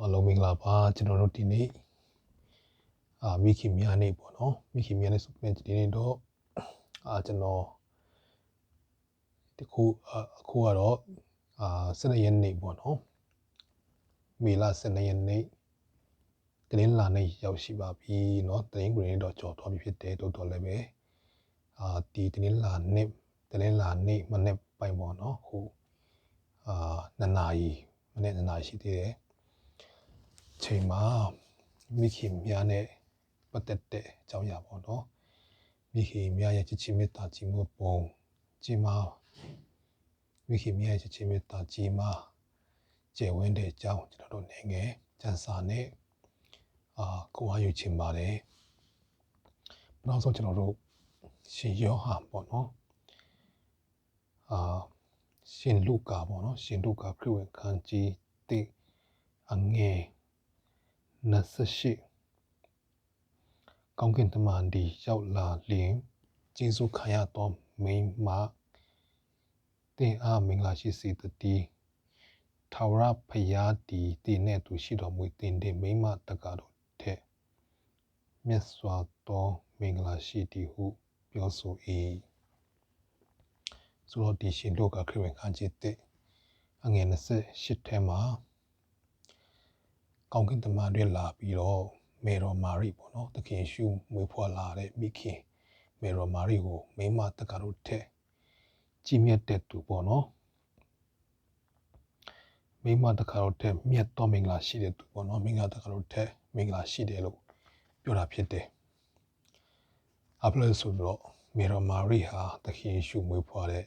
အားလုံးမင်္ဂလာပါကျွန်တော်တို့ဒီနေ့အာမိခင်များနေ့ပေါ့နော်မိခင်များနေ့ဆိုပြန်ဒီနေ့တော့အာကျွန်တော်ဒီခုအခုကတော့အာ12ရက်နေ့ပေါ့နော်မေလ12ရက်နေ့တနင်္လာနေ့ရောက်ရှိပါပြီเนาะတနင်္ဂနွေနေ့တော့ကြော်သွားပြီဖြစ်တယ်တိုးတော်လည်းပဲအာဒီတနင်္လာနေ့တနင်္လာနေ့မနေ့ပိုင်းပေါ့နော်ခုအာ2နာရီမနေ့2နာရီရှိသေးတယ် ချိန်မှာမိခင်များနဲ့ပတ်သက်တဲ့အကြောင်းအရာပေါ့နော်မိခင်များရဲ့ချစ်ချင်းမေတ္တာကြီးမှုပုံကြီးမားမိခင်များရဲ့ချစ်ချင်းမေတ္တာကြီးမားကျယ်ဝန်းတဲ့အကြောင်းကျွန်တော်တို့နေငယ်စံစာနဲ့အာကိုအားယူချင်ပါတယ်နောက်ဆုံးကျွန်တော်တို့ရှင်ယောဟန်ပေါ့နော်အာရှင်လုကာပေါ့နော်ရှင်လုကာခရစ်ဝင်ခန်းကြီးတဲ့အငယ် 28ကောင်းကင်တမန်ဒီရောက်လာလျင်ကျေးဇူးခံရသောမိန်းမတင်အားမင်္ဂလာရှိစေတည်းထာဝရဖရာဒီတည်နဲ့သူရှိတော်မူတင်တဲ့မိန်းမတကားတို့ထက်မြတ်စွာသောမင်္ဂလာရှိသည်ဟုပြောဆို၏ဆိုတော့ဒီရှင်တို့ကခရစ်ဝင်ခန်းကြီးတဲ့အငယ်28ထဲမှာ ကောင်းကင်တမန်တွေလာပြီးတော့မေတော်မာရိပေါ့နော်တခင်ရှုမွေးဖွားလာတဲ့မိခင်မေတော်မာရိကိုမိမတက္ကတို့ထက်ကြီးမြတ်တဲ့သူပေါ့နော်မိမတက္ကတို့ထက်မြတ်တော်မင်္ဂလာရှိတဲ့သူပေါ့နော်မိငါတက္ကတို့ထက်မင်္ဂလာရှိတယ်လို့ပြောတာဖြစ်တယ်အပလက်ဆိုတော့မေတော်မာရိဟာတခင်ရှုမွေးဖွားတဲ့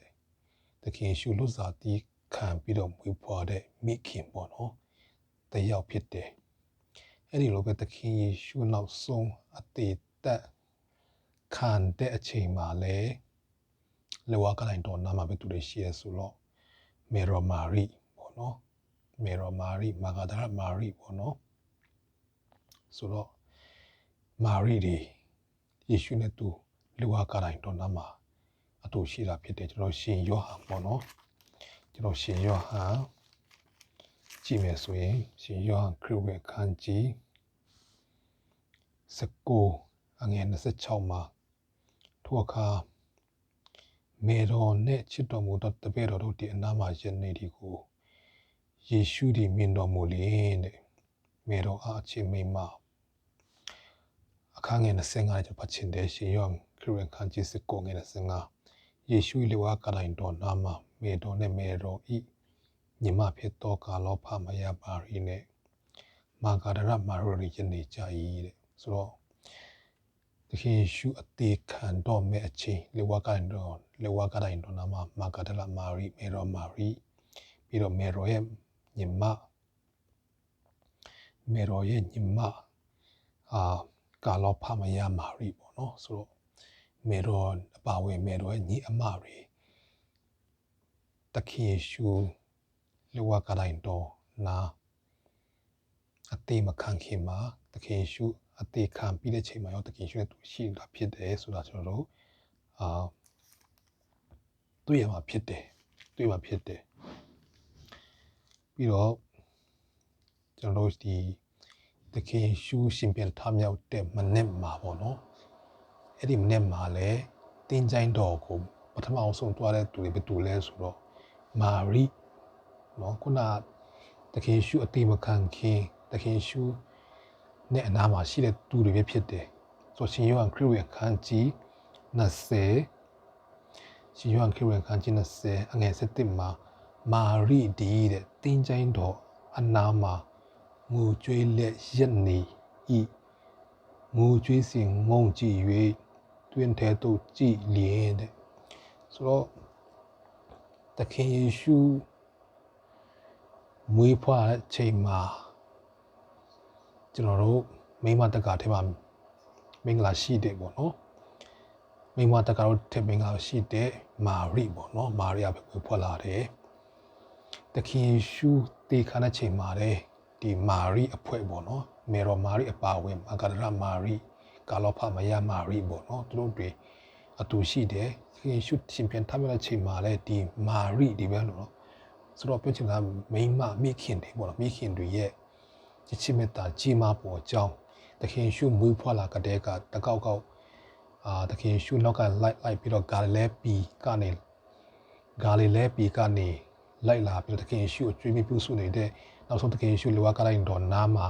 တခင်ရှုလွတ်စာတီးခံပြီးတော့မွေးဖွားတဲ့မိခင်ပေါ့နော် တယောက်ဖြစ်တယ်အဲ့ဒီလိုပဲသခင်ယေရှုနောက်ဆုံးအသေးသက်ခံတဲ့အချိန်မှာလဲလေဝါကလိုင်းတော်နာမှာပဲသူတွေရှိရဆိုတော့မေရောမာရီပေါ့နော်မေရောမာရီမာဂဒရာမာရီပေါ့နော်ဆိုတော့မာရီဒီယေရှုနဲ့သူလေဝါကလိုင်းတော်နာမှာအတူရှိတာဖြစ်တယ်ကျွန်တော်ရှင်ယောဟန်ပေါ့နော်ကျွန်တော်ရှင်ယောဟန် ကြည့်မယ်ဆိုရင်ရှင်ယောဟန်ခရစ်ဝင်ခန်းကြီး19အငယ်26မှာထိုအခါမေတော်နှင့်ချစ်တော်မူသောတပည့်တော်တို့ဒီအနားမှာယနေ့ဒီကိုယေရှုဒီမြင်တော်မူလျင်တဲ့မေတော်အားအချင်းမိမအခန်းငယ်25ကျပတ်ချင်တဲ့ရှင်ယောဟန်ခရစ်ဝင်ခန်းကြီး19ငယ်25ယေရှုလေဝါကတိုင်တော်နာမှာမေတော်နဲ့မေတော်ဤ ညီမဖြစ်သောကာလောဖမယပါရီနဲ့မာဂဒရမာရိုရီယနေကြ၏တဲ့ဆိုတော့သခင်ယေရှုအသေးခံတော့မဲ့အချိန်လေဝါကန်တော့လေဝါကတိုင်းတော့နာမမာဂဒလမာရီမေရောမာရီပြီးတော့မေရောရဲ့ညီမမေရောရဲ့ညီမအာကာလောဖမယမာရီပေါ့နော်ဆိုတော့မေရောအပါဝင်မေရောရဲ့ညီအမတွေတခင်ယေရှု လေဝါကတိုင်းတော့နာအသေးမခံခင်မှာတခင်ယေရှုအသေးခံပြီးတဲ့ချိန်မှာရောတခင်ယေရှုနဲ့သူရှိတာဖြစ်တယ်ဆိုတာကျွန်တော်တို့အာတွေ့ရမှာဖြစ်တယ်တွေ့မှာဖြစ်တယ်ပြီးတော့ကျွန်တော်တို့ဒီတခင်ယေရှုရှင်ပြန်ထမြောက်တဲ့မနေ့မှာပေါ့နော်အဲ့ဒီမနေ့မှာလည်းတင်းကြိုင်းတော်ကိုပထမအောင်ဆုံးတွားတဲ့သူတွေဘယ်သူလဲဆိုတော့မာရိ နော်ခုနတခင်ယေရှုအသေးမခံခင်တခင်ယေရှုနဲ့အနားမှာရှိတဲ့သူတွေပဲဖြစ်တယ်ဆိုရှင်ယောဟန်ခရစ်ဝင်ခန်းကြီး20ရှင်ယောဟန်ခရစ်ဝင်ခန်းကြီး20အငယ်7မှာမာရိဒီတဲ့တင်းချိုင်းတော်အနားမှာငိုကြွေးလက်ရက်နေဤငိုကြွေးစဉ်ငုံကြည့်၍တွင်ထဲသို့ကြည်လျင်တဲ့ဆိုတော့တခင်ယေရှု မွေးဖွားတဲ့ချိန်မှာကျွန်တော်တို့မိမတက္ကထဲမှာမင်္ဂလာရှိတယ်ပေါ့နော်မိမတက္ကတို့ထက်မင်္ဂလာရှိတဲ့မာရိပေါ့နော်မာရိယာပဲဖွက်လာတယ်တခင်ရှုတေခါတဲ့ချိန်မှာတဲ့ဒီမာရိအဖွဲပေါ့နော်မေရောမာရိအပါဝင်အဂဒရမာရိကာလောဖမယမာရိပေါ့နော်သူတို့တွေအတူရှိတယ်တခင်ရှုရှင်ပြန်ထမ်းတဲ့ချိန်မှာလည်းဒီမာရိဒီပဲလို့နော် ဆိုတော့ပြောချင်တာမိမမိခင်တွေပေါ့နော်မိခင်တွေရဲ့ချစ်ချစ်မေတ္တာကြီးမားပေါ်အကြောင်းသခင်ရှုမွေးဖွားလာကတဲ့ကတကောက်ကောက်အာသခင်ရှုနောက်ကလိုက်လိုက်ပြီးတော့ဂါလိလဲပီကနေဂါလိလဲပီကနေလိုက်လာပြီးတော့သခင်ရှုအကျွေးမပြုစုနေတဲ့နောက်ဆုံးသခင်ရှုလောကလိုက်တော်နာမှာ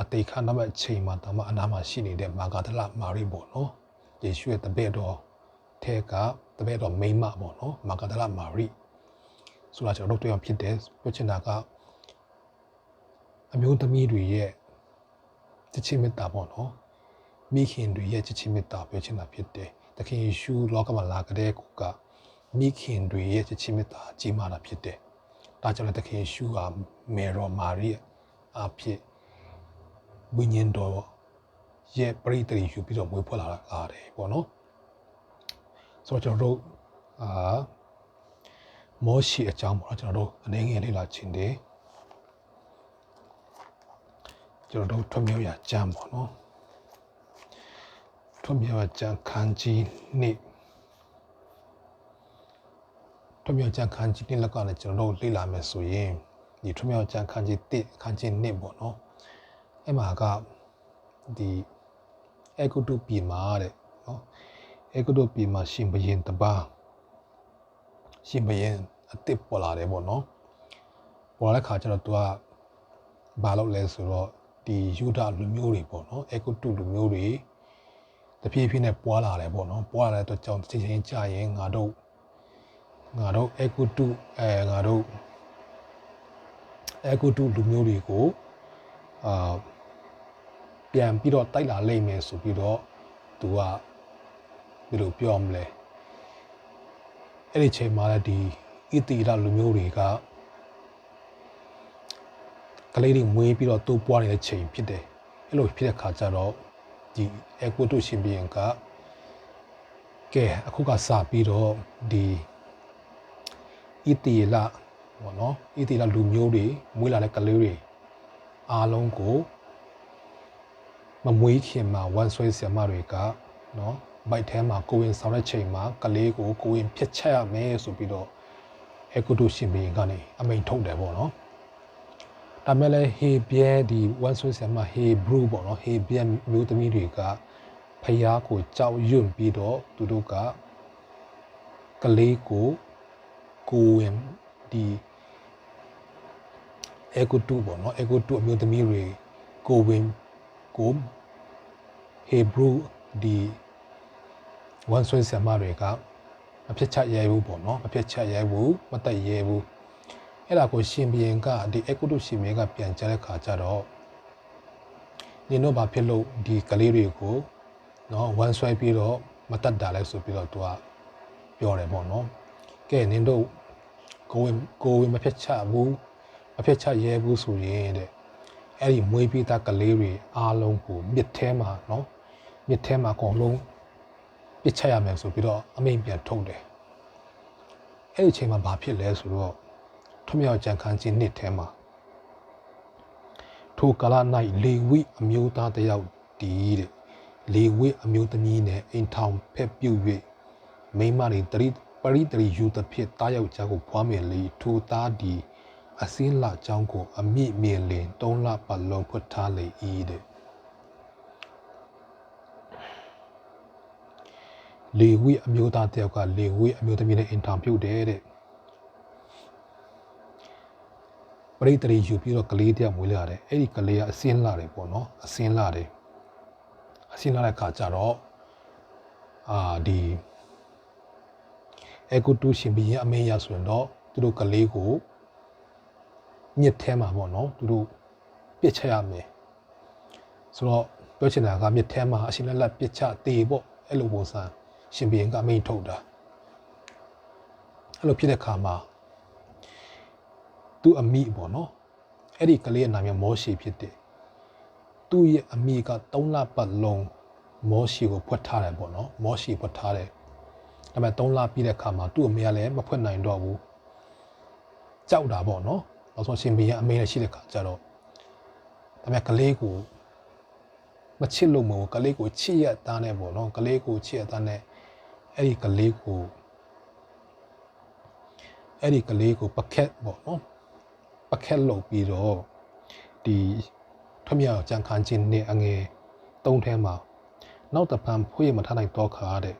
အတေခါနောက်အချိန်မှာတမအနာမှာရှိနေတဲ့မာဂဒလမာရိပေါ့နော်ယေရှုရဲ့တပည့်တော်ထဲကတပည့်တော်မိန်းမပေါ့နော်မာဂဒလမာရိ ဆိုတာကျွန်တော်တို့တွေ့အောင်ဖြစ်တယ်ပြောချင်တာကအမျိုးသမီးတွေရဲ့ချစ်ချင်းမေတ္တာပေါ့နော်မိခင်တွေရဲ့ချစ်ချင်းမေတ္တာပြောချင်တာဖြစ်တယ်သခင်ယေရှုလောကမှာလာကြတဲ့ကိုကမိခင်တွေရဲ့ချစ်ချင်းမေတ္တာကြီးမားတာဖြစ်တယ်ဒါကြောင့်လည်းသခင်ယေရှုဟာမေရော်မာရိအဖြစ်ဝိညာဉ်တော်ရဲ့ပရိသေယူပြီးတော့မွေးဖွားလာတာတယ်ပေါ့နော်ဆိုတော့ကျွန်တော်တို့အာ မောရှိအကြောင်းပေါ့နော်ကျွန်တော်တို့အနေငယ်လေးလာခြင်းတယ်ကျွန်တော်တို့ထွမြောက်ရကြမ်းပေါ့နော်ထွမြောက်ရကြမ်းခန်းကြီးနေ့ထွမြောက်ကြမ်းခန်းကြီးနေ့လက်ကလည်းကျွန်တော်တို့လေ့လာမယ်ဆိုရင်ဒီထွမြောက်ကြမ်းခန်းကြီး1ခန်းကြီး2ပေါ့နော်အဲ့မှာကဒီအေကုတုပြည်မှာတဲ့နော်အေကုတုပြည်မှာရှင်ဘရင်တပါ ရှင်ဘရင်အစ်စ်ပေါ်လာတယ်ပေါ့နော်ပေါ်လာတဲ့ခါကျတော့ तू ကဘာလုပ်လဲဆိုတော့ဒီယူဒလူမျိုးတွေပေါ့နော်အေကုတုလူမျိုးတွေတဖြည်းဖြည်းနဲ့ပွာလာတယ်ပေါ့နော်ပွာလာတဲ့အတွက်ကြောင့်ချိန်ချင်းကြာရင်ငါတို့ငါတို့အေကုတုအဲငါတို့အေကုတုလူမျိုးတွေကိုအာပြန်ပြီးတော့တိုက်လာလိမ့်မယ်ဆိုပြီးတော့သူကဘယ်လိုပြောမလဲ အဲ့ဒီချိန်မှာလည်းဒီဣတိရလူမျိုးတွေကကလေးတွေမွေးပြီးတော့တိုးပွားနေတဲ့ချိန်ဖြစ်တယ်အဲ့လိုဖြစ်တဲ့ခါကျတော့ဒီအကွတုရှင်ဘီယံကကဲအခုကစပြီးတော့ဒီဣတိလဘောနော်ဣတိလလူမျိုးတွေမွေးလာတဲ့ကလေးတွေအားလုံးကိုမမွေးခင်မှာဝမ်ဆွဲဆရာမတွေကနော် ဘိုက်ထဲမှာကိုဝင်ဆောင်တဲ့ချိန်မှာကလေးကိုကိုဝင်ဖြတ်ချက်ရမယ်ဆိုပြီးတော့အကွတုရှင်ဘီယံကနေအမိန်ထုတ်တယ်ပေါ့နော်ဒါမဲ့လည်းဟေဘဲဒီဝမ်ဆွေဆမ်မှာဟေဘရူပေါ့နော်ဟေဘဲမျိုးသမီးတွေကဖျားကိုကြောက်ရွံ့ပြီးတော့သူတို့ကကလေးကိုကိုဝင်ဒီအေဂိုတူပေါ့နော်အေဂိုတူအမျိုးသမီးတွေကိုဝင်ကိုဟေဘရူဒီ ဝမ်ဆွေဆမ်မတွေကမဖြစ်ချရဲဘူးပေါ့နော်မဖြစ်ချရဲဘူးမတက်ရဲဘူးအဲ့ဒါကိုရှင်ဘီရင်ကဒီအကုတုရှင်ဘီရင်ကပြန်ကြားတဲ့ခါကျတော့နင်တို့ဘာဖြစ်လို့ဒီကလေးတွေကိုနော်ဝမ်ဆွဲပြီးတော့မတတ်တာလဲဆိုပြီးတော့သူကပြောတယ်ပေါ့နော်ကဲနင်တို့ကိုဝင်ကိုဝင်မဖြစ်ချဘူးမဖြစ်ချရဲဘူးဆိုရင်တဲ့အဲ့ဒီမွေးပြီးသားကလေးတွေအားလုံးကိုမြစ်ထဲမှာနော်မြစ်ထဲမှာအကုန်လုံး ပစ်ချရမယ်ဆိုပြီးတော့အမိန်ပြန်ထုတ်တယ်အဲ့ဒီအချိန်မှာဘာဖြစ်လဲဆိုတော့ထွမြောက်ကြံခန်းခြင်းနှစ်ထဲမှာထိုကာလ၌လေဝိအမျိုးသားတယောက်တည်တဲ့လေဝိအမျိုးသမီးနဲ့အိမ်ထောင်ဖက်ပြုတ်၍မိမတွေတရိပရိတရိယူသဖြင့်တားယောက်ျားကိုဖွားမြင်လေထိုသားဒီအစင်းလာကြောင်းကိုအမိမြင်လင်သုံးလပတ်လုံးဖွတ်ထားလေ၏တဲ့ လေဝိအမျိုးသားတယောက်ကလေဝိအမျိုးသမီးနဲ့အင်တာပြုတ်တယ်တဲ့ပရိသေယူပြီးတော့ကလေးတယောက်မွေးလာတယ်အဲ့ဒီကလေးကအစင်းလာတယ်ပေါ့နော်အစင်းလာတယ်အစင်းလာတဲ့ခါကျတော့အာဒီအကူတူရှင်ဘီရင်အမေရဆိုရင်တော့သူတို့ကလေးကိုညစ်ထဲမှာပေါ့နော်သူတို့ပြစ်ချက်ရမယ်ဆိုတော့ပြောချင်တာကမြစ်ထဲမှာအရှင်လက်လက်ပြစ်ချတေပေါ့အဲ့လိုပုံစံ ရှင်ဘီရင်ကအမိန်ထုတ်တာအဲ့လိုဖြစ်တဲ့ခါမှာသူ့အမိပေါ့နော်အဲ့ဒီကလေးရဲ့နာမည်မောရှိဖြစ်တယ်သူ့ရဲ့အမိက3လပတ်လုံးမောရှိကိုဖွက်ထားတယ်ပေါ့နော်မောရှိဖွက်ထားတယ်ဒါပေမဲ့3လပြီးတဲ့ခါမှာသူ့အမေကလည်းမဖွက်နိုင်တော့ဘူးကြောက်တာပေါ့နော်နောက်ဆုံးရှင်ဘီရဲ့အမေလည်းရှိတဲ့ခါကျတော့ဒါပေမဲ့ကလေးကိုမချစ်လို့မဟုတ်ကလေးကိုချစ်ရသားနဲ့ပေါ့နော်ကလေးကိုချစ်ရသားနဲ့ အဲ့ဒီကလေးကိုအဲ့ဒီကလေးကိုပကက်ပေါ့နော်ပကက်လုပ်ပြီးတော့ဒီထွမြောက်ကြံခန်းခြင်းနဲ့အငယ်သုံးထဲမှာနောက်တပံဖွေးမထားနိုင်တော့ခါတဲ့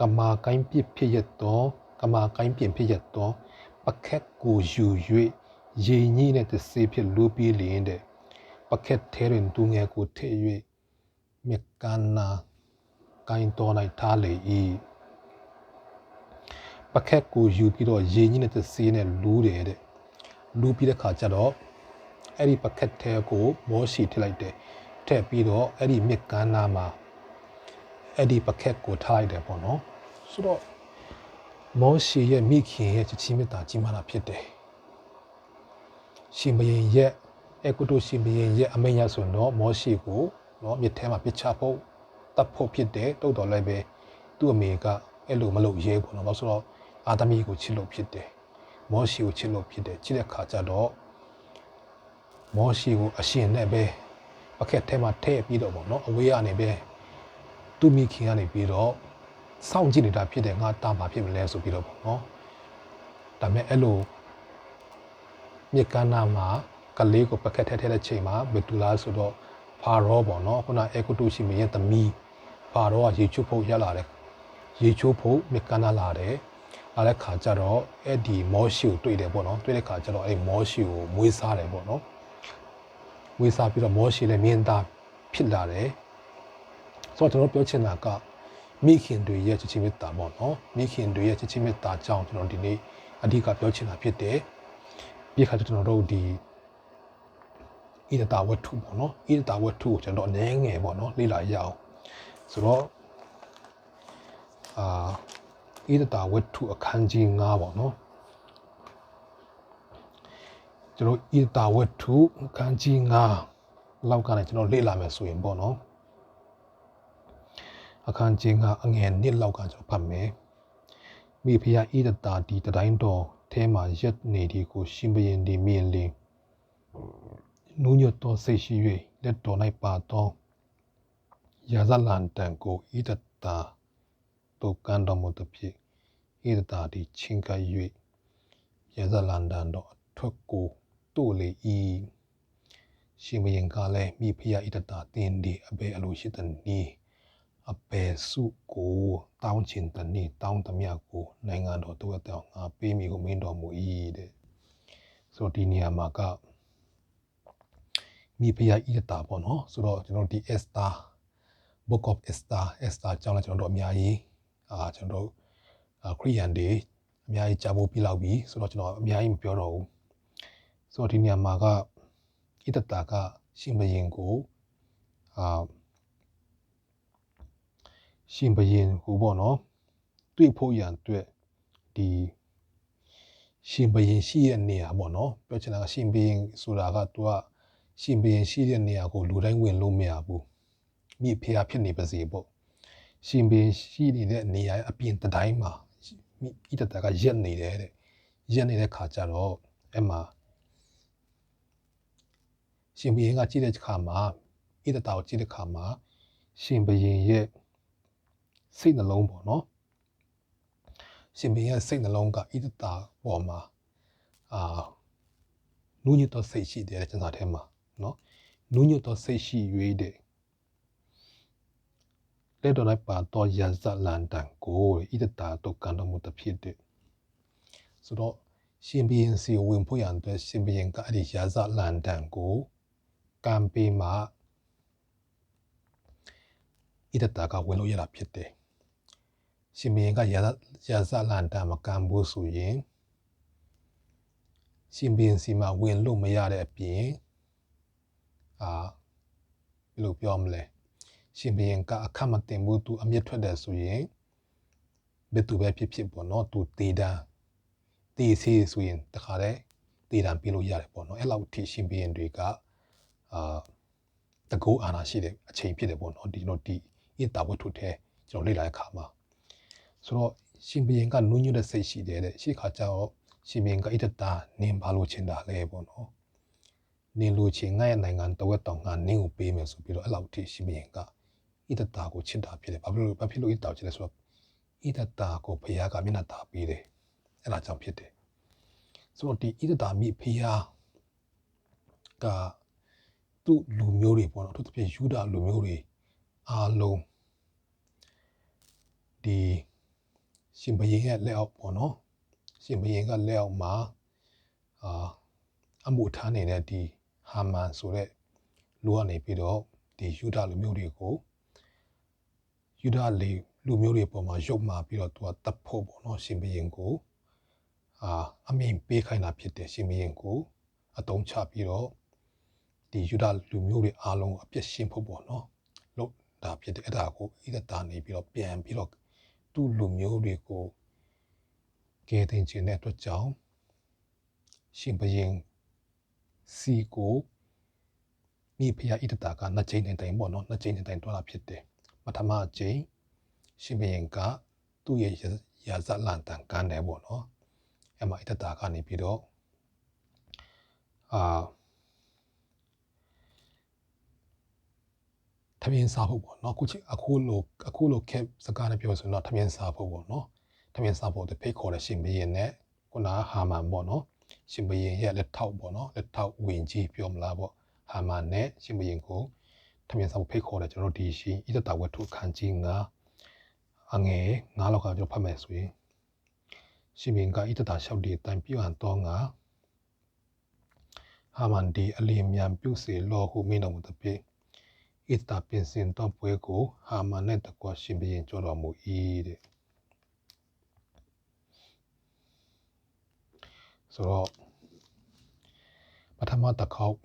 ကမာကိုင်းပြစ်ဖြစ်ရတော့ကမာကိုင်းပြင်ဖြစ်ရတော့ပခက်ကိုယူ၍ရေညိနဲ့တစေဖြစ်လူပြီးလင်းတဲ့ပခက်ထဲရင်သူငယ်ကိုထည့်၍မြကနာကိုင်းတော်၌ထားလေ၏ ပခက်ကိုယူပြီးတော့ရေညိနဲ့တစေနဲ့လူးတယ်တဲ့လူးပြီးတဲ့ခါကျတော့အဲ့ဒီပကက်ထဲကိုမောရှိထည့်လိုက်တယ်ထည့်ပြီးတော့အဲ့ဒီမြကန်းနာမှာအဲ့ဒီပကက်ကိုထားလိုက်တယ်ပေါ့နော်ဆိုတော့မောရှိရဲ့မိခင်ရဲ့ချစ်ချင်းမေတ္တာကြီးမားတာဖြစ်တယ်ရှင်ဘရင်ရဲ့အကုတုရှင်ဘရင်ရဲ့အမိန့်ရဆိုတော့မောရှိကိုနော်မြစ်ထဲမှာပစ်ချဖို့တတ်ဖို့ဖြစ်တယ်တုတ်တော်လည်းပဲသူ့အမေကအဲ့လိုမလုပ်ရဲဘူးနော်ဘာလို့ဆိုတော့ အာသမီကိုချစ်လို့ဖြစ်တယ်မောရှိကိုချစ်လို့ဖြစ်တယ်ချစ်တဲ့ခါကျတော့မောရှိကိုအရှင်နဲ့ပဲပကက်ထဲမှာထည့်ပြီးတော့ပေါ့နော်အဝေးကနေပဲသူမိခင်ကနေပြီးတော့စောင့်ကြည့်နေတာဖြစ်တယ်ငါတာမှာဖြစ်မလဲဆိုပြီးတော့ပေါ့နော်ဒါပေမဲ့အဲ့လိုမြစ်ကမ်းနားမှာကလေးကိုပကက်ထဲထည့်တဲ့ချိန်မှာဘယ်သူလားဆိုတော့ဖာရောပေါ့နော်ခုနအေကုတုရှိမရဲ့သမီးဖာရောကရေချုပ်ဖို့ရလာတယ်ရေချိုးဖို့မြစ်ကမ်းနားလာတယ် လာတဲ့ခါကျတော့အဲ့ဒီမောရှိကိုတွေ့တယ်ပေါ့နော်တွေ့တဲ့ခါကျတော့အဲ့မောရှိကိုမွေးစားတယ်ပေါ့နော်မွေးစားပြီးတော့မောရှိလည်းမြင်သားဖြစ်လာတယ်ဆိုတော့ကျွန်တော်ပြောချင်တာကမိခင်တွေရဲ့ချစ်ချင်းမေတ္တာပေါ့နော်မိခင်တွေရဲ့ချစ်ချင်းမေတ္တာကြောင့်ကျွန်တော်ဒီနေ့အဓိကပြောချင်တာဖြစ်တယ်ပြီးခါကျကျွန်တော်တို့ဒီဣဒတာဝတ္ထုပေါ့နော်ဣဒတာဝတ္ထုကိုကျွန်တော်အနည်းငယ်ပေါ့နော်လေ့လာရအောင်ဆိုတော့အာ ဣဒတာဝတ္ထုအခန်းကြီး9ပေါ့နော်ကျွန်တော်ဣဒတာဝတ္ထုအခန်းကြီး9လောက်ကနေကျွန်တော်လေ့လာမယ်ဆိုရင်ပေါ့နော်အခန်းကြီး9အငယ်1လောက်ကကျွန်တော်ဖတ်မယ်မိဖုရားဣဒတာဒီတတိုင်းတော်ထဲမှာရက်နေဒီကိုရှင်ဘရင်ဒီမြင်လင်းနူးညွတ်သောစိတ်ရှိ၍လက်တော်၌ပါသောရာဇလန်တန်ကိုဣဒတာ တို့ကံတော်မူသည်ဖြစ်ဣဒတာဒီချင်းကပ်၍ရာဇလန်တန်တော်အထွတ်ကိုတို့လေ၏ရှင်ဘရင်ကလည်းမိဖုရားဣဒတာတင်ဒီအဘယ်အလိုရှိသည်နည်းအပေစုကိုတောင်းချင်တဲ့နေ့တောင်းသမျှကိုနိုင်ငံတော်တို့အတောင်ငါပေးမိကိုမင်းတော်မူ၏တဲ့ဆိုတော့ဒီနေရာမှာကမိဖုရားဣဒတာပေါ့နော်ဆိုတော့ကျွန်တော်ဒီ Esther Book of Esther Esther ကြောင်းလည်းကျွန်တော်တို့အများကြီး အာကျွန်တော်တို့ခရိယန်တွေအများကြီးကြားဖို့ပြလောက်ပြီဆိုတော့ကျွန်တော်အများကြီးမပြောတော့ဘူးဆိုတော့ဒီနေရာမှာကဣဒတာကရှင်ဘရင်ကိုအာရှင်ဘရင်ဟိုပေါ့နော်တွေ့ဖို့ရန်အတွက်ဒီရှင်ဘရင်ရှိတဲ့နေရာပေါ့နော်ပြောချင်တာကရှင်ဘရင်ဆိုတာကသူကရှင်ဘရင်ရှိတဲ့နေရာကိုလူတိုင်းဝင်လို့မရဘူးမိဖုရားဖြစ်နေပါစေပေါ့ ရှင်ဘရင်ရှိနေတဲ့နေရာအပြင်တိုင်းမှာမိဣတတကရက်နေတယ်တဲ့ရက်နေတဲ့ခါကျတော့အဲ့မှာရှင်ဘရင်ကကြည့်တဲ့ခါမှာဣတတကိုကြည့်တဲ့ခါမှာရှင်ဘရင်ရဲ့စိတ်နှလုံးပေါ့နော်ရှင်ဘရင်ရဲ့စိတ်နှလုံးကဣတတာပေါ်မှာအာနူးညွတ်သောစိတ်ရှိတယ်ကျန်စာထဲမှာနော်နူးညွတ်သောစိတ်ရှိ၍တဲ့ လက်တော်၌ပါတော့ရဇလန်တန်ကိုဣတတာတော့ကံတော်မူတဖြစ်တဲ့ဆိုတော့ရှင်ဘရင်စီဝင်ဖို့ရန်အတွက်ရှင်ဘရင်ကအဲ့ဒီရဇလန်တန်ကိုကံပေးမှာဣတတာကဝင်လို့ရတာဖြစ်တယ်ရှင်ဘရင်ကရာရာဇလန်တာမကံဘူးဆိုရင်ရှင်ဘရင်စီမှာဝင်လို့မရတဲ့အပြင်အာဘယ်လိုပြောမလဲ ရှင်ဘရင်ကအခက်မတင်ဘူးသူအမျက်ထွက်တယ်ဆိုရင်ဘယ်သူပဲဖြစ်ဖြစ်ပေါ့နော်သူတေးတန်းတေးစီဆိုရင်တခါတည်းတေးတန်းပြလို့ရတယ်ပေါ့နော်အဲ့လောက်ထိရှင်ဘရင်တွေကအာတကူအာနာရှိတဲ့အချိန်ဖြစ်တယ်ပေါ့နော်ဒီတော့ဒီအင်တာဝတ်ထုထဲကျွန်တော်လေ့လာတဲ့အခါမှာဆိုတော့ရှင်ဘရင်ကနူးညွတ်တဲ့စိတ်ရှိတယ်တဲ့ရှေ့ခါကျတော့ရှင်ဘရင်ကဣတတာနင်းဘာလို့ချင်တာလဲပေါ့နော်နင်းလို့ချင်ငါ့ရဲ့နိုင်ငံတဝက်တောင်ငါနင်းကိုပေးမယ်ဆိုပြီးတော့အဲ့လောက်ထိရှင်ဘရင်က ဣတတာကိုချစ်တာဖြစ်တယ်ဘာဖြစ်လို့ဘာဖြစ်လို့ဣတတာကိုချစ်လဲဆိုတော့ဣတတာကိုဘုရားကမျက်နှာတာပေးတယ်အဲ့ဒါကြောင့်ဖြစ်တယ်ဆိုတော့ဒီဣတတာမိဘုရားကသူ့လူမျိုးတွေပေါ့နော်အထူးသဖြင့်ယူဒလူမျိုးတွေအားလုံးဒီရှင်ဘရင်ရဲ့လက်အောက်ပေါ့နော်ရှင်ဘရင်ကလက်အောက်မှာအာအမှုထားနေတဲ့ဒီဟာမန်ဆိုတဲ့လူကနေပြီးတော့ဒီယူဒလူမျိုးတွေကို ယူဒလေလူမျိုးတွေပေါ်မှာရုပ်မာပြီးတော့သူကတပ်ဖို့ပေါ့နော်ရှင်ဘရင်ကိုအာအမင်ပေးခိုင်းတာဖြစ်တယ်ရှင်ဘရင်ကိုအတုံးချပြီးတော့ဒီယူဒလူမျိုးတွေအားလုံးအပြစ်ရှင်းဖို့ပေါ့နော်လို့ဒါဖြစ်တယ်အဲ့ဒါကိုဣဒတာနေပြီးတော့ပြန်ပြီးတော့သူ့လူမျိုးတွေကိုကဲတင်ခြင်းတဲ့အတွက်ကြောင့်ရှင်ဘရင်စီကိုမိဖုရားဣဒတာကနှစ်ချိန်တိုင်တိုင်ပေါ့နော်နှစ်ချိန်တိုင်တိုင်တွားတာဖြစ်တယ် ပထမအချိန်ရှင်ဘရင်ကသူ့ရဲ့ရာဇလန်တန်ကန်းတယ်ပေါ့နော်အဲ့မှာဣဒတာကနေပြီးတော့အာထမင်းစားဖို့ပေါ့နော်အခုချအခုလိုအခုလိုခက်စကားနဲ့ပြောဆိုတော့ထမင်းစားဖို့ပေါ့နော်ထမင်းစားဖို့တဖိတ်ခေါ်တဲ့ရှင်ဘရင်နဲ့ခုနဟာမန်ပေါ့နော်ရှင်ဘရင်ရဲ့လက်ထောက်ပေါ့နော်လက်ထောက်ဝင်ကြီးပြောမလားပေါ့ဟာမန်နဲ့ရှင်ဘရင်ကို ထမင်းစားဖို့ဖိတ်ခေါ်တယ်ကျွန်တော်ဒီရှင်ဣဒတာဝတ္ထုခန်းကြီးငါအငယ်ငါးလောက်ကကျွန်တော်ဖတ်မယ်ဆိုရင်ရှင်ဘရင်ကဣဒတာလျှောက်ဒီတိုင်ပြဟန်တော့ငါဟာမန်ဒီအလီမြန်ပြုစေလောဟုမိတော်မူတဲ့ပြေဣတာပင်စင်တော့ပွဲကိုဟာမန်နဲ့တကွာရှင်ဘရင်ကြောတော်မူ၏တဲ့ဆိုတော့ပထမတစ်ခေါက်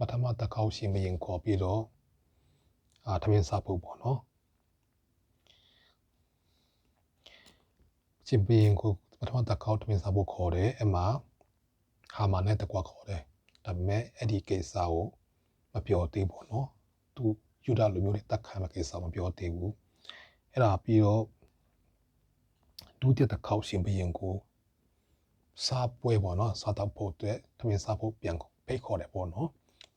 ပထမတစ်ခေါက်ရှင်ဘရင်ခေါ်ပြီးတော့အာထမင်းစားဖို့ပေါ့နော်ရှင်ဘရင်ကိုပထမတစ်ခေါက်ထမင်းစားဖို့ခေါ်တယ်အမှဟာမာနဲ့တကွာခေါ်တယ်ဒါပေမဲ့အဲ့ဒီကိစ္စကိုမပြောသေးပေါ့နော်သူယူဒလူမျိုးတွေတက်ခံမဲ့ကိစ္စမပြောသေးဘူးအဲ့ဒါပြီးတော့ဒုတိယတစ်ခေါက်ရှင်ဘရင်ကိုစားပွဲပေါ့နော်စားတော့ဖို့အတွက်ထမင်းစားဖို့ပြန်ဖိတ်ခေါ်တယ်ပေါ့နော်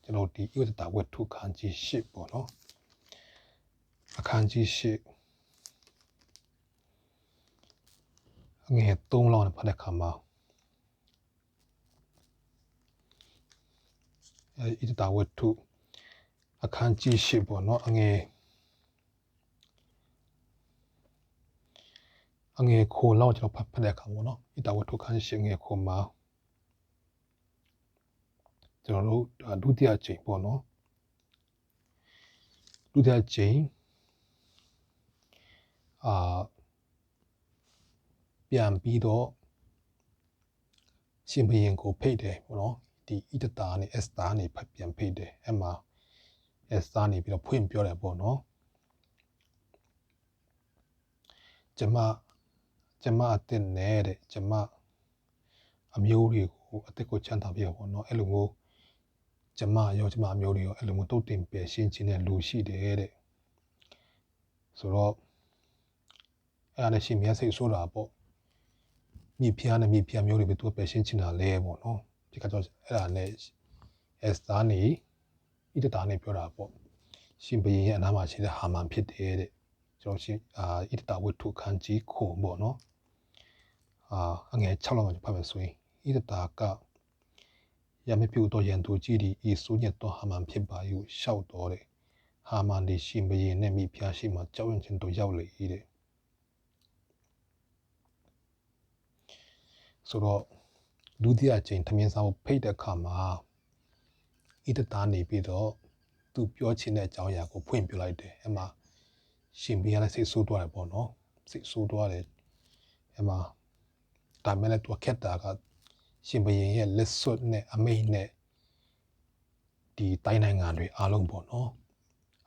ကျွန်တော်ဒီဥဒတာဝတ္ထုခန်းကြီး၈ပေါ့နော်အခန်းကြီး၈အငယ်၃လောက်နဲ့ဖတ်တဲ့ခါမှာအဲဣဒတာဝတ္ထုအခန်းကြီး၈ပေါ့နော်အငယ်အငယ်ခိုလောက်ကျွန်တော်ဖတ်ဖတ်တဲ့အခါပေါ့နော်ဣဒတာဝတ္ထုခန်း၈ငယ်ခိုမှာ ကျွန်တော်တို့ဒုတိယချိန်ပေါ့နော်ဒုတိယချိန်အာပြန်ပြီးတော့ရှင်ဘရင်ကိုဖိတ်တယ်ပေါ့နော်ဒီဣတတာနဲ့ S တာနဲ့ဖတ်ပြန်ဖိတ်တယ်အဲ့မှာ S တာနေပြီးတော့ဖွင့်ပြောတယ်ပေါ့နော်ကျမကျမအစ်နဲ့တဲ့ကျမအမျိုးတွေကိုအစ်ကိုချမ်းသာပြရပေါ့နော်အဲ့လိုမျိုး ကျမရောကျမအမျိုးတွေရောအဲ့လိုမျိုးတုတ်တင်ပယ်ရှင်းခြင်းနဲ့လူရှိတယ်တဲ့ဆိုတော့အဲ့ဒါနဲ့ရှင်မြတ်စိတ်ဆိုတာပေါ့မြစ်ဖျားနဲ့မြစ်ဖျားမျိုးတွေပဲသူပယ်ရှင်းချင်တာလဲပေါ့နော်ဒီကတော့အဲ့ဒါနဲ့ S သားနေဣတတာနဲ့ပြောတာပေါ့ရှင်ဘရင်ရဲ့အနားမှာရှိတဲ့ဟာမန်ဖြစ်တယ်တဲ့ကျွန်တော်ရှင်အာဣတတာဝတ္ထုခန်းကြီးခုပေါ့နော်အာအငယ်6လောက်မှာဖတ်မယ်ဆိုရင်ဣတတာက ရမပြုတော့ရန်သူကြီးဒီဤဆိုညက်တော့ဟာမန်ဖြစ်ပါယူရှောက်တော်တဲ့ဟာမန်ဒီရှင်ဘရင်နဲ့မိဖျားရှိမှကြောက်ရွံ့ခြင်းတို့ရောက်လေ၏တဲ့ဆိုတော့ဒုတိယအချိန်ထမင်းစားကိုဖိတ်တဲ့အခါမှာဣတတာနေပြီးတော့သူပြောချင်တဲ့အကြောင်းအရာကိုဖွင့်ပြလိုက်တယ်အဲ့မှာရှင်ဘီကလည်းစိတ်ဆိုးသွားတယ်ပေါ့နော်စိတ်ဆိုးသွားတယ်အဲ့မှာဒါမဲ့လည်းသူခက်တာက ရှင်ဘရင်ရဲ့လက်စွပ်နဲ့အမိန်နဲ့ဒီတိုင်းနိုင်ငံတွေအားလုံးပေါ့နော်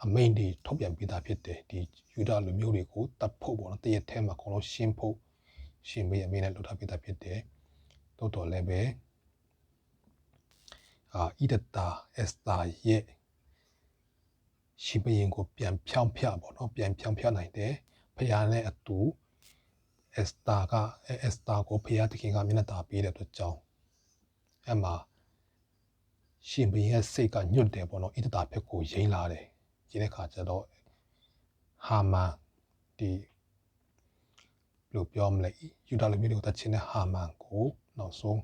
အမိန်တွေထုတ်ပြန်ပေးတာဖြစ်တယ်ဒီယူဒလူမျိုးတွေကိုတတ်ဖို့ပေါ့နော်တရက်ထဲမှာအကုန်လုံးရှင်းဖို့ရှင်ဘရင်အမိန်နဲ့လုပ်ထားပေးတာဖြစ်တယ်တော်တော်လည်းပဲအာဣဒတာအက်စတာရဲ့ရှင်ဘရင်ကိုပြန်ဖြောင်းဖြပေါ့နော်ပြန်ဖြောင်းဖြနိုင်တယ်ဖယားနဲ့အတူအက်စတာကအက်စတာကိုဖယားတခင်ကမျက်နှာတာပေးတဲ့အတွက်ကြောင့် အဲ့မှာရှင်ဘရင်ရဲ့စိတ်ကညွတ်တယ်ပေါ့နော်ဣဒတာဘက်ကိုရိမ့်လာတယ်ဒီတဲ့ခါကျတော့ဟာမန်ဒီလို့ပြောမလဲယူဒလူမျိုးတွေကိုတတ်ချင်းတဲ့ဟာမန်ကိုနောက်ဆုံး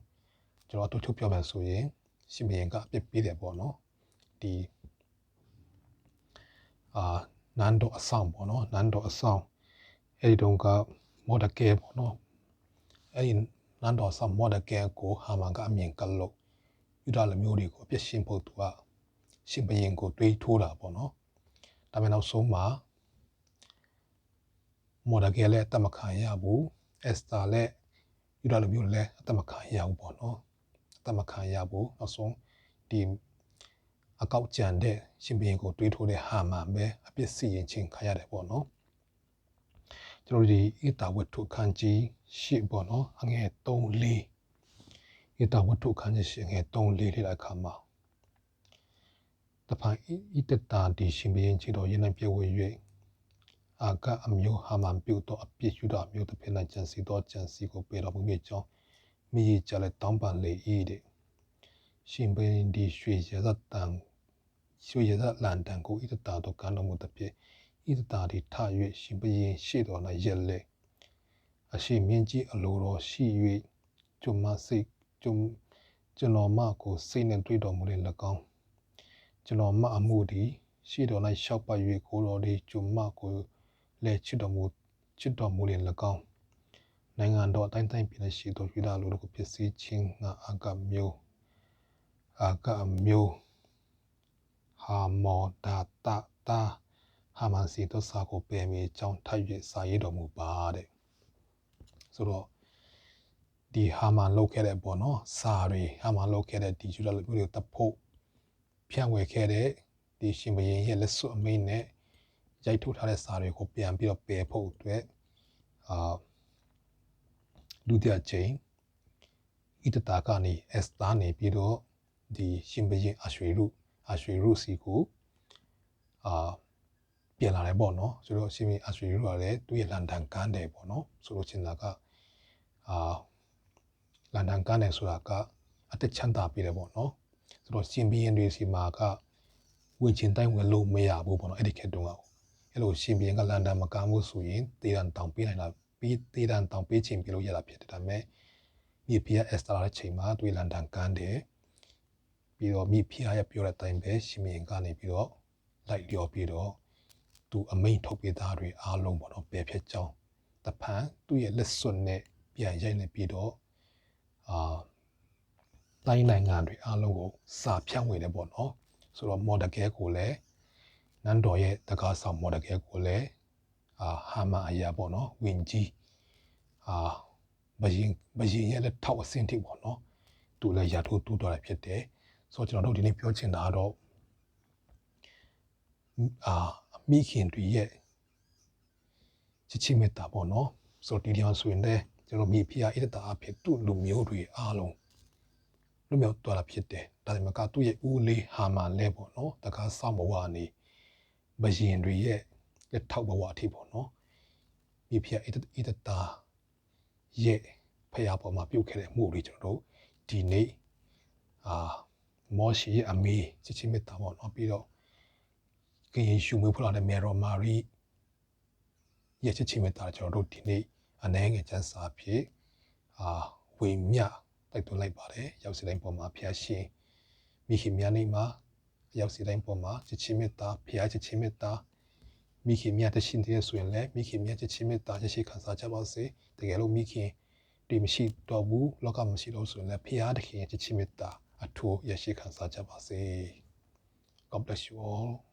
ကျွန်တော်တို့ထုတ်ပြောမယ်ဆိုရင်ရှင်ဘရင်ကအပြစ်ပေးတယ်ပေါ့နော်ဒီအာနန်တော့အဆောင်ပေါ့နော်နန်တော့အဆောင်အဲ့ဒီတုန်းကမော်ဒကဲပေါ့နော်အဲ့ဒီ နန်တော့အဆောင်မော်ဒကဲကိုဟာမန်ကအမြင်ကလို့ယူဒလမျိုးတွေကိုပြည့်ရှင်းဖို့သူကရှင်ဘရင်ကိုတွေးထိုးတာပေါ့နော်ဒါပေမဲ့နောက်ဆုံးမှာမော်ဒကဲလည်းအတမခံရဘူးအက်စတာလည်းယူဒလမျိုးလည်းအတမခံရဘူးပေါ့နော်အတမခံရဘူးနောက်ဆုံးဒီအကောက်ကြံတဲ့ရှင်ဘရင်ကိုတွေးထိုးတဲ့ဟာမှန်ပဲအပြစ်စီရင်ချင်းခံရတယ်ပေါ့နော် ကျွန်တော်ဒီဣတာဝတ္ထုခန်းကြီးရှေ့ပေါ့နော်အငယ်3 4ဣတာဝတ္ထုခန်းကြီးရှေ့ငယ်3 4လေးလိုက်ခါမှာတဖန်ဣတတာဒီရှင်ဘရင်ချီတော်ရင်းနှံပြေဝေ၍အာကအမျိုးဟာမန်ပြုတ်သောအပြစ်ယူတာမျိုးတစ်ဖက်၌ကြံစီသောကြံစီကိုပေတော်မူမည်ကြောင်းမိကြလည်းတောင်းပန်လေ၏တဲ့ရှင်ဘရင်ဒီရွှေရသတန်ရွှေရသလန်တန်ကိုဣတတာတို့ကံတော်မူသဖြင့် ဣတတာဒီထ၍ရှင်ဘရင်ရှေ့တော်၌ရက်လေအရှိမြင့်ကြီးအလိုတော်ရှိ၍ကျွန်မစိတ်ကျွန်ကျွန်တော်မကိုစိတ်နဲ့တွေးတော်မူတဲ့၎င်းကျွန်တော်မအမှုသည်ရှေ့တော်၌ရှောက်ပတ်၍ကိုတော်လေးကျွန်မကိုလည်းချစ်တော်မူချစ်တော်မူတဲ့၎င်းနိုင်ငံတော်အတိုင်းတိုင်းပြည်ရှိသောယူဒလူတို့ကိုဖြစ်စေခြင်းငါအကမျိုးအကမျိုးဟာမောဒါတာတာ ဟာမန်စီတို့စာကိုပယ်မြေအကြောင်းထပ်၍စာရေးတော်မူပါတဲ့ဆိုတော့ဒီဟာမန်လောက်ခဲ့တဲ့ပေါ့နော်စာတွေဟာမန်လောက်ခဲ့တဲ့ဒီယူဒလူမျိုးတွေတဖို့ဖြန့်ဝေခဲ့တဲ့ဒီရှင်ဘရင်ရဲ့လက်စွပ်အမိန့်နဲ့ရိုက်ထုတ်ထားတဲ့စာတွေကိုပြန်ပြီးတော့ပယ်ဖို့အတွက်အာလူတရချင်းဣတတာကနေအက်စတာနေပြီးတော့ဒီရှင်ဘရင်အရွှေရုအရွှေရုစီကိုအာ ပြန်လာတယ်ပေါ့နော်ဆိုတော့ရှင်ဘရင်အရွှေရုကလည်းသူ့ရဲ့လန်ဒန်ကန်းတယ်ပေါ့နော်ဆိုလို့ချင်တာကအာလန်ဒန်ကန်းတယ်ဆိုတာကအတက်ချမ်းသာပြီးတယ်ပေါ့နော်ဆိုတော့ရှင်ဘရင်တွေစီမှာကဝင်ချင်းတိုင်းဝင်လို့မရဘူးပေါ့နော်အဲ့ဒီခေတ်တုန်းကအဲ့လိုရှင်ဘရင်ကလန်ဒန်မကမ်းဘူးဆိုရင်တေရန်တောင်ပေးနိုင်တာပြီးတေရန်တောင်ပေးချိန်ပြလို့ရတာဖြစ်တယ်ဒါပေမဲ့မြေဖီးအက်စတာရဲ့ချိန်မှာတွေ့လန်ဒန်ကန်းတယ်ပြီးတော့မြေဖီးရဲ့ပြောတဲ့အတိုင်းပဲရှင်ဘရင်ကနေပြီးတော့လိုက်လျော်ပြီးတော့ သူအမိန်ထုတ်ပေးသားတွေအားလုံးပေါ့နော်ပယ်ဖြတ်ကြောင်းတဖန်သူ့ရဲ့လက်စွပ်နဲ့ပြန်ရိုက်နေပြီးတော့အာတိုင်းနိုင်ငံတွေအားလုံးကိုစာဖြန့်ဝေတယ်ပေါ့နော်ဆိုတော့မော်ဒကဲကိုလည်းနန်းတော်ရဲ့တကားဆောင်မော်ဒကဲကိုလည်းအာဟာမအရာပေါ့နော်ဝင်ကြီးအာဘယင်ဘယင်ရဲ့လက်ထောက်အဆင့်ထိပေါ့နော်သူလည်းရာထိုးတူးတော်ရဖြစ်တယ်ဆိုတော့ကျွန်တော်တို့ဒီနေ့ပြောချင်တာတော့အာ မိခင်တွေရဲ့ချစ်ချင်းမေတ္တာပေါ့နော်ဆိုတော့ဒီတရားဆိုရင်လည်းကျွန်တော်မိဖုရားဣဒတာအဖြစ်သူ့လူမျိုးတွေအားလုံးလူမျိုးတော်တာဖြစ်တယ်ဒါပေမဲ့ကသူ့ရဲ့ဦးလေးဟာမလဲပေါ့နော်တကားစောင့်ဘဝနေဘယင်တွေရဲ့လက်ထောက်ဘဝအထိပေါ့နော်မိဖုရားဣဒတာရဲ့ဖရားပေါ်မှာပြုတ်ခဲ့တဲ့မှုတွေကျွန်တော်တို့ဒီနေ့အာမောရှိရဲ့အမေချစ်ချင်းမေတ္တာပေါ့နော်ပြီးတော့ ကရင်ရှုမွေးဖွလာတဲ့မေရော်မာရီရဲ့ချစ်ချင်းမေတ္တာကျွန်တော်တို့ဒီနေ့အနှဲငယ်ချမ်းစာဖြစ်အာဝေမြတိုက်တွန်းလိုက်ပါတယ်ရောက်စီတိုင်းပေါ်မှာဖျားရှင်မိခင်များနေမှာရောက်စီတိုင်းပေါ်မှာချစ်ချင်းမေတ္တာဖျားချစ်ချင်းမေတ္တာမိခင်မြတ်တရှင်တဲ့ဆိုရင်လည်းမိခင်မြတ်ချစ်ချင်းမေတ္တာရရှိခံစားကြပါစေတကယ်လို့မိခင်ဒီမရှိတော့ဘူးလောကမရှိတော့ဆိုရင်လည်းဖျားတခင်ချစ်ချင်းမေတ္တာအထူးရရှိခံစားကြပါစေ God bless you all